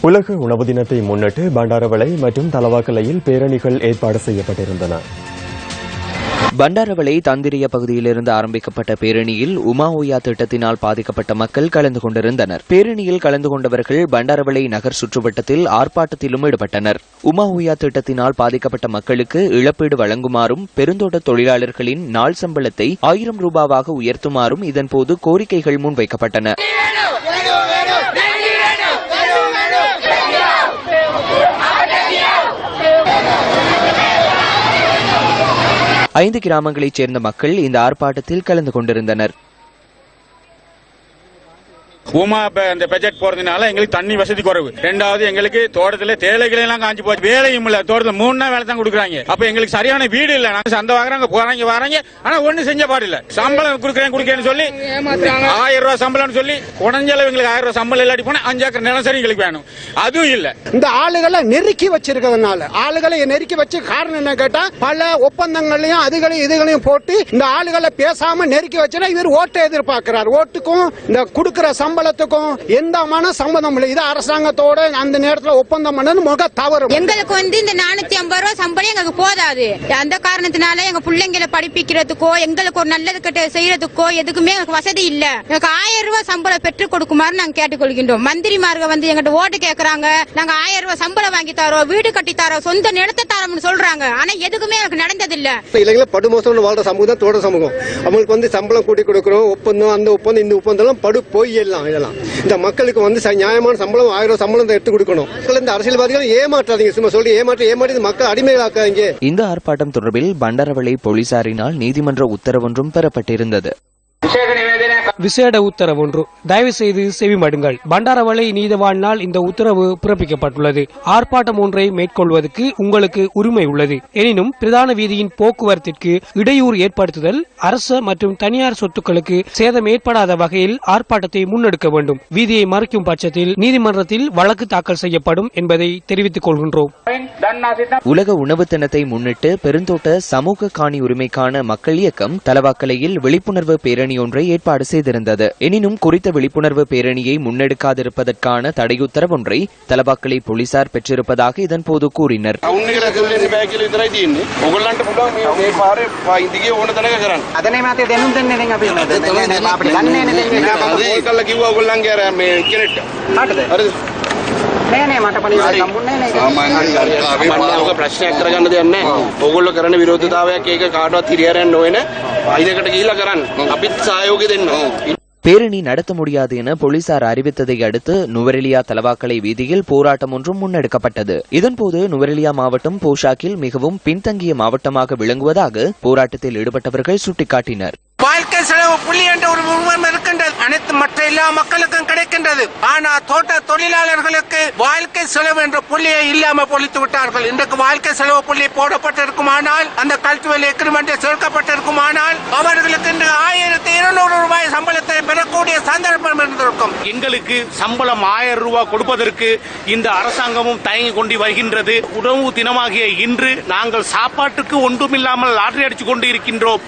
உலக உணவு தினத்தை முன்னிட்டு பண்டாரவளை மற்றும் தலவாக்கலையில் பேரணிகள் ஏற்பாடு செய்யப்பட்டிருந்தன. பண்டாரவளை தந்திரிய பகுதியிலிருந்து ஆரம்பிக்கப்பட்ட பேரணியில் உமா ஓயா திட்டத்தினால் பாதிக்கப்பட்ட மக்கள் கலந்து கொண்டிருந்தனர். பேரணியில் கலந்து கொண்டவர்கள் பண்டாரவளை நகர் சுற்றுவட்டத்தில் ஆர்ப்பாட்டத்திலும் ஈடுபட்டனர். உமா ஓயா திட்டத்தினால் பாதிக்கப்பட்ட மக்களுக்கு இழப்பீடு வழங்குமாறும் பெருந்தோட்ட தொழிலாளர்களின் நாள் சம்பளத்தை ஆயிரம் ரூபாவாக உயர்த்துமாறும் இதன்போது கோரிக்கைகள் முன்வைக்கப்பட்டன. ஐந்து கிராமங்களைச் சேர்ந்த மக்கள் இந்த ஆர்ப்பாட்டத்தில் கலந்து கொண்டிருந்தனர். உமா இப்ப இந்த பட்ஜெட் போறதுனால எங்களுக்கு தண்ணி வசதி குறைவு. ரெண்டாவது எங்களுக்கு தோட்டத்துல தேலைகளை எல்லாம் காஞ்சி போச்சு. வேலையும் இல்ல. தோட்டத்துல மூணு நாள் வேலை தான் கொடுக்குறாங்க. அப்ப எங்களுக்கு சரியான வீடு இல்ல. நாங்க சந்தை வாங்குறாங்க போறாங்க வராங்க. ஆனா ஒண்ணு செஞ்ச பாடு இல்ல. சம்பளம் கொடுக்குறேன் கொடுக்கறேன்னு சொல்லி ஆயிரம் ரூபாய் சம்பளம்னு சொல்லி குறைஞ்சளவு எங்களுக்கு ஆயிரம் ரூபாய் சம்பளம் இல்லாட்டி போனா அஞ்சு ஏக்கர் நிலம் சரி எங்களுக்கு வேணும். அதுவும் இல்ல. இந்த ஆளுகளை நெருக்கி வச்சிருக்கிறதுனால ஆளுகளை நெருக்கி வச்சு காரணம் என்ன கேட்டா பல ஒப்பந்தங்களையும் அதுகளையும் இதுகளையும் போட்டு இந்த ஆளுகளை பேசாம நெருக்கி வச்சுனா இவர் ஓட்டை எதிர்பார்க்கிறார். ஓட்டுக்கும் இந்த கொடுக்கிற சம்பளத்துக்கும் எந்த மன சம்பந்தம் இல்லை. இது அரசாங்கத்தோட அந்த நேரத்துல ஒப்பந்தம் பண்ணது முக தவறு எங்களுக்கு வந்து இந்த நானூத்தி ஐம்பது ரூபாய் சம்பளம் எங்களுக்கு போதாது. அந்த காரணத்தினால எங்க பிள்ளைங்களை படிப்பிக்கிறதுக்கோ எங்களுக்கு ஒரு நல்லது கெட்ட செய்யறதுக்கோ எதுக்குமே எங்களுக்கு வசதி இல்ல. எங்களுக்கு ஆயிரம் ரூபாய் சம்பளம் பெற்றுக் கொடுக்குமாறு நாங்க கேட்டுக்கொள்கின்றோம். மந்திரிமார்கள் வந்து எங்கிட்ட ஓட்டு கேக்குறாங்க. நாங்க ஆயிரம் ரூபாய் சம்பளம் வாங்கி தரோம் வீடு கட்டி தரோம் சொந்த நிலத்தை தரோம்னு சொல்றாங்க. ஆனா எதுக்குமே எனக்கு நடந்தது இல்ல இளைஞர்கள் படுமோசம் வாழ்ற சமூகம் தான் தோட்ட சமூகம். அவங்களுக்கு வந்து சம்பளம் கூட்டி கொடுக்குறோம் ஒப்பந்தம் அந்த ஒப்பந்தம் இந்த ஒப்பந்தம் எல்லாம் படு போய் எல்லாம். இதெல்லாம். இந்த மக்களுக்கு வந்து ச- நியாயமான சம்பளம் ஆயிரம் ரூபாய் சம்பளம் எடுத்து கொடுக்கணும். இந்த அரசியல்வாதிகள் ஏமாற்றாதீங்க. சும்மா சொல்லி ஏமாற்றி ஏமாற்றி மக்கள் அடிமைகளாக்காதீங்க. இந்த ஆர்ப்பாட்டம் தொடர்பில் பண்டாரவளை போலீசாரினால் நீதிமன்ற உத்தரவொன்றும் பெறப்பட்டிருந்தது. விசேட உத்தரவு ஒன்று. தயவு செய்து செவிமடுங்கள் பண்டாரவளை நீதவானால் இந்த உத்தரவு பிறப்பிக்கப்பட்டுள்ளது. ஆர்ப்பாட்டம் ஒன்றை மேற்கொள்வதற்கு உங்களுக்கு உரிமை உள்ளது. எனினும் பிரதான வீதியின் போக்குவரத்திற்கு இடையூறு ஏற்படுத்துதல் அரச மற்றும் தனியார் சொத்துக்களுக்கு சேதம் ஏற்படாத வகையில் ஆர்ப்பாட்டத்தை முன்னெடுக்க வேண்டும். வீதியை மறைக்கும் பட்சத்தில் நீதிமன்றத்தில் வழக்கு தாக்கல் செய்யப்படும் என்பதை தெரிவித்துக் கொள்கின்றோம். உலக உணவு தினத்தை முன்னிட்டு பெருந்தோட்ட சமூக காணி உரிமைக்கான மக்கள் இயக்கம் தலவாக்கலையில் விழிப்புணர்வு பேரணி பேரணியொன்றை ஏற்பாடு செய்திருந்தது. எனினும் குறித்த விழிப்புணர்வு பேரணியை முன்னெடுக்காதிருப்பதற்கான தடையுத்தரவு ஒன்றை தலபாக்கலை போலீசார் பெற்றிருப்பதாக இதன்போது கூறினர். அதனை ප්‍රශ්නයක් කරගන්න දෙයක් නැහැ. ඕගොල්ලෝ කරන විරෝධතාවයක් ඒක කාටවත් හිරියරන්න නොවන අයිනකට ගිහිල්ලා කරන්න. අපිත් සහයෝගය දෙන්න. பேரணி நடத்த முடியாது என போலீசார் அறிவித்ததை அடுத்து நுவரெலியா தலவாக்கலை வீதியில் போராட்டம் ஒன்றும் முன்னெடுக்கப்பட்டது இதன்போது நுவரெலியா மாவட்டம் போஷாக்கில் மிகவும் பின்தங்கிய மாவட்டமாக விளங்குவதாக போராட்டத்தில் ஈடுபட்டவர்கள் சுட்டிக்காட்டினர் வாழ்க்கை செலவு புள்ளி என்ற ஒரு உருவம் இருக்கின்றது அனைத்து மற்ற எல்லா மக்களுக்கும் இருக்கின்றது. ஆனால் தோட்ட தொழிலாளர்களுக்கு வாழ்க்கை செலவு என்ற புள்ளியை இல்லாமல் பொழித்து விட்டார்கள். இன்றைக்கு வாழ்க்கை செலவு புள்ளி போடப்பட்டிருக்குமானால் அந்த கல்ச்சுவல் எக்ரிமெண்ட் சேர்க்கப்பட்டிருக்குமானால் அவர்களுக்கு இன்று ஆயிரத்தி இருநூறு ரூபாய் சம்பளத்தை பெறக்கூடிய சந்தர்ப்பம் இருந்திருக்கும். எங்களுக்கு சம்பளம் ஆயிரம் ரூபாய் கொடுப்பதற்கு இந்த அரசாங்கமும் தயங்கி கொண்டு வருகின்றது. உணவு தினமாகிய இன்று நாங்கள் சாப்பாட்டுக்கு ஒன்றுமில்லாமல் லாட்டரி அடித்துக் கொண்டு இருக்கின்றோம்.